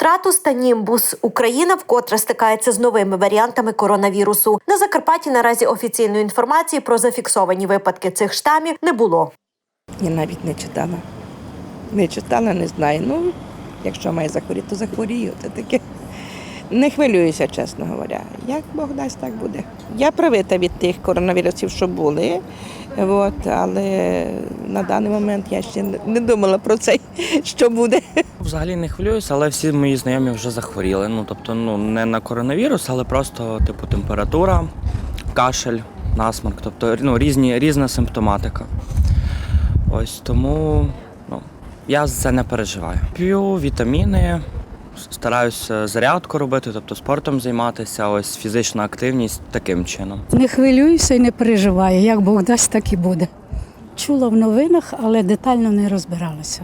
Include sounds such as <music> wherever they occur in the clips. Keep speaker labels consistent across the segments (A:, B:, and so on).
A: Стратус та німбус Україна вкотре стикається з новими варіантами коронавірусу. На Закарпатті наразі офіційної інформації про зафіксовані випадки цих штамів не було.
B: Я навіть не читала. Не читала, не знаю. Ну, якщо має захворіти, то захворію. Це таке. Не хвилююся, чесно говоря. Як Бог дасть, так буде. Я привита від тих коронавірусів, що були. От, але на даний момент я ще не- думала про це, <laughs> що буде.
C: Взагалі не хвилююся, але всі мої знайомі вже захворіли. Ну тобто, ну не на коронавірус, але просто типу температура, кашель, насморк, тобто ну, різні, різна симптоматика. Ось тому ну, я за це не переживаю. П'ю вітаміни, стараюся зарядку робити, тобто спортом займатися, ось фізична активність таким чином.
D: Не хвилююся і не переживаю. Як Бог дасть, так і буде. Чула в новинах, але детально не розбиралася.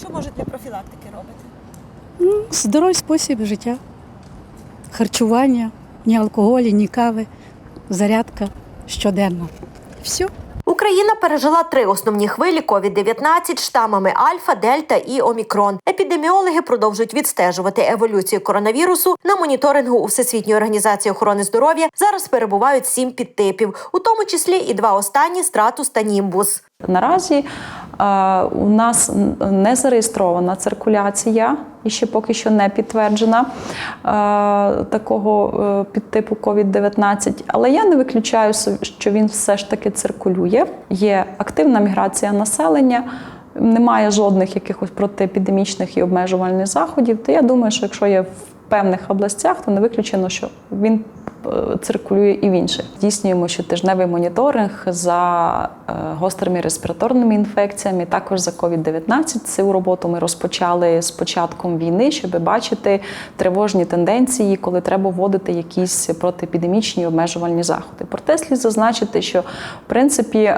A: Що можете профілактики робити?
D: Ну, здоровий спосіб життя, харчування, ні алкоголю, ні кави, зарядка щоденно. Все.
A: Україна пережила три основні хвилі COVID-19 штамами Альфа, Дельта і Омікрон. Епідеміологи продовжують відстежувати еволюцію коронавірусу. На моніторингу у Всесвітньої організації охорони здоров'я зараз перебувають сім підтипів, у тому числі і два останні стратус та німбус.
E: Наразі е, у нас не зареєстрована циркуляція і ще поки що не підтверджена е, такого е, підтипу COVID-19, але я не виключаю, що він все ж таки циркулює. Є активна міграція населення. Немає жодних якихось протиепідемічних і обмежувальних заходів. То я думаю, що якщо є певних областях, то не виключено, що він е, циркулює і в інших. Здійснюємо щотижневий моніторинг за е, гострими респіраторними інфекціями, також за COVID-19. Цю роботу ми розпочали з початком війни, щоб бачити тривожні тенденції, коли треба вводити якісь протиепідемічні обмежувальні заходи. Проте слід зазначити, що в принципі.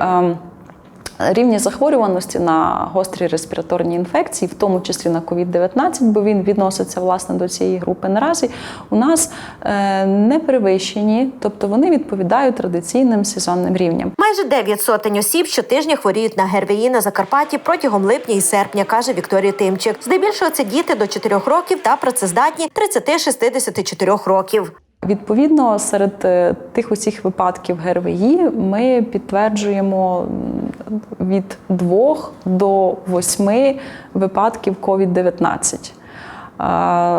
E: Рівні захворюваності на гострі респіраторні інфекції, в тому числі на COVID-19, бо він відноситься власне до цієї групи. Наразі у нас е, не перевищені, тобто вони відповідають традиційним сезонним рівням.
A: Майже 9 сотень осіб щотижня хворіють на ГРВІ на Закарпатті протягом липня і серпня, каже Вікторія Тимчик. Здебільшого це діти до 4 років та працездатні 30-64 років.
E: Відповідно, серед е, тих усіх випадків ГРВІ ми підтверджуємо від 2 до 8 випадків COVID-19.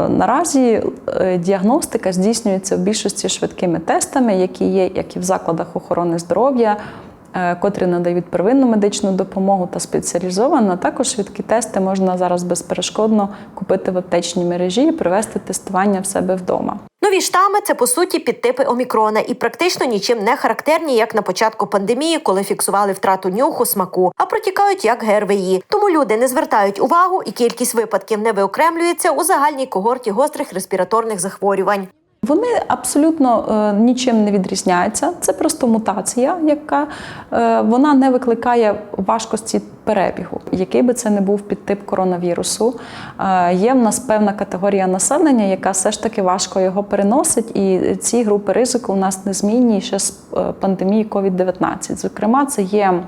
E: Наразі е, діагностика здійснюється в більшості швидкими тестами, які є як і в закладах охорони здоров'я, е, котрі надають первинну медичну допомогу та спеціалізовано. Також швидкі тести можна зараз безперешкодно купити в аптечній мережі і провести тестування в себе вдома.
A: Нові штами це по суті підтипи омікрона і практично нічим не характерні, як на початку пандемії, коли фіксували втрату нюху, смаку, а протікають як ГРВІ. Тому люди не звертають увагу, і кількість випадків не виокремлюється у загальній когорті гострих респіраторних захворювань.
E: Вони абсолютно е, нічим не відрізняються. Це просто мутація, яка е, вона не викликає важкості перебігу, який би це не був підтип коронавірусу. Е, є в нас певна категорія населення, яка все ж таки важко його переносить, і ці групи ризику у нас незмінні ще з е, пандемії COVID-19. Зокрема, це є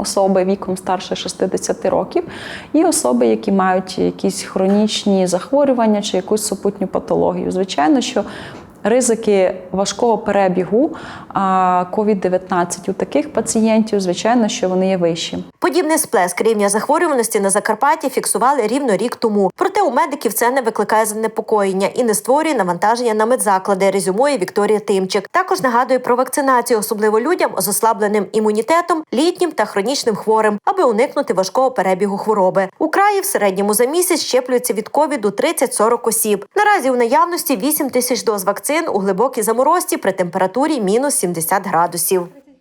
E: особи віком старше 60 років, і особи, які мають якісь хронічні захворювання чи якусь супутню патологію. Звичайно, що ризики важкого перебігу а, COVID-19 у таких пацієнтів, звичайно, що вони є вищі.
A: Подібний сплеск рівня захворюваності на Закарпатті фіксували рівно рік тому. Проте у медиків це не викликає занепокоєння і не створює навантаження на медзаклади. Резюмує Вікторія Тимчик. Також нагадує про вакцинацію, особливо людям з ослабленим імунітетом, літнім та хронічним хворим, аби уникнути важкого перебігу хвороби. У краї в середньому за місяць щеплюється від ковіду 30-40 осіб. Наразі у наявності 8 тисяч доз вакцин у глибокій заморозці при температурі мінус 70 градусів.